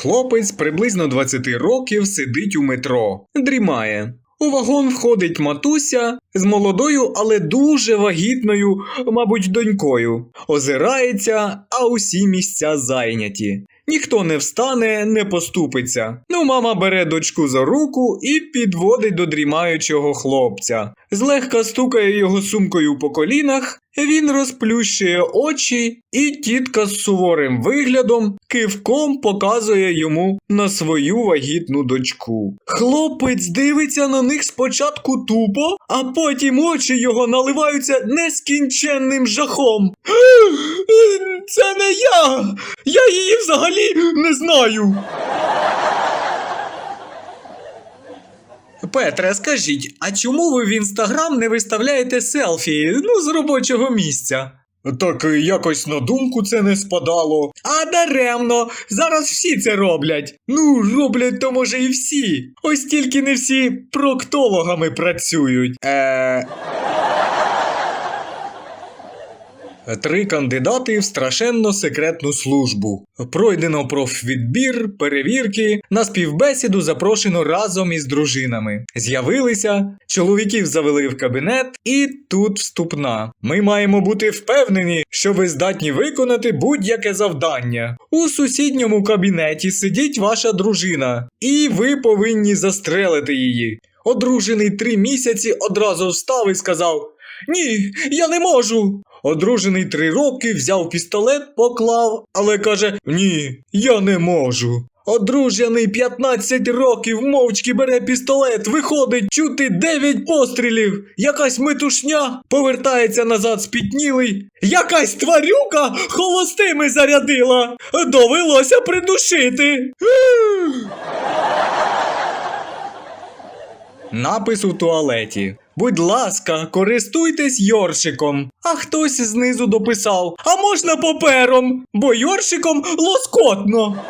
Хлопець приблизно 20 років сидить у метро, дрімає. У вагон входить матуся з молодою, але дуже вагітною, мабуть, донькою. Озирається, а усі місця зайняті. Ніхто не встане, не поступиться. Ну, мама бере дочку за руку і підводить до дрімаючого хлопця. Злегка стукає його сумкою по колінах, він розплющує очі, і тітка з суворим виглядом кивком показує йому на свою вагітну дочку. Хлопець дивиться на них спочатку тупо, а потім очі його наливаються нескінченним жахом. Я! Я її взагалі не знаю. Петре, скажіть, а чому ви в інстаграм не виставляєте селфі, ну, з робочого місця? Так якось на думку це не спадало. А даремно, зараз всі це роблять. Ну, роблять то може і всі. Ось тільки не всі проктологами працюють. Е... Три кандидати в страшенно секретну службу. Пройдено профвідбір, перевірки. На співбесіду запрошено разом із дружинами. З'явилися, чоловіків завели в кабінет, і тут вступна. Ми маємо бути впевнені, що ви здатні виконати будь-яке завдання. У сусідньому кабінеті сидить ваша дружина, і ви повинні застрелити її. Одружений три місяці одразу встав і сказав: Ні, я не можу. Одружений три роки, взяв пістолет, поклав, але каже: Ні, я не можу. Одружений 15 років мовчки бере пістолет, виходить чути 9 пострілів. Якась метушня повертається назад спітнілий. Якась тварюка холостими зарядила. Довелося придушити. Напис у туалеті. Будь ласка, користуйтесь йоршиком. А хтось знизу дописав: А можна папером, бо йоршиком лоскотно.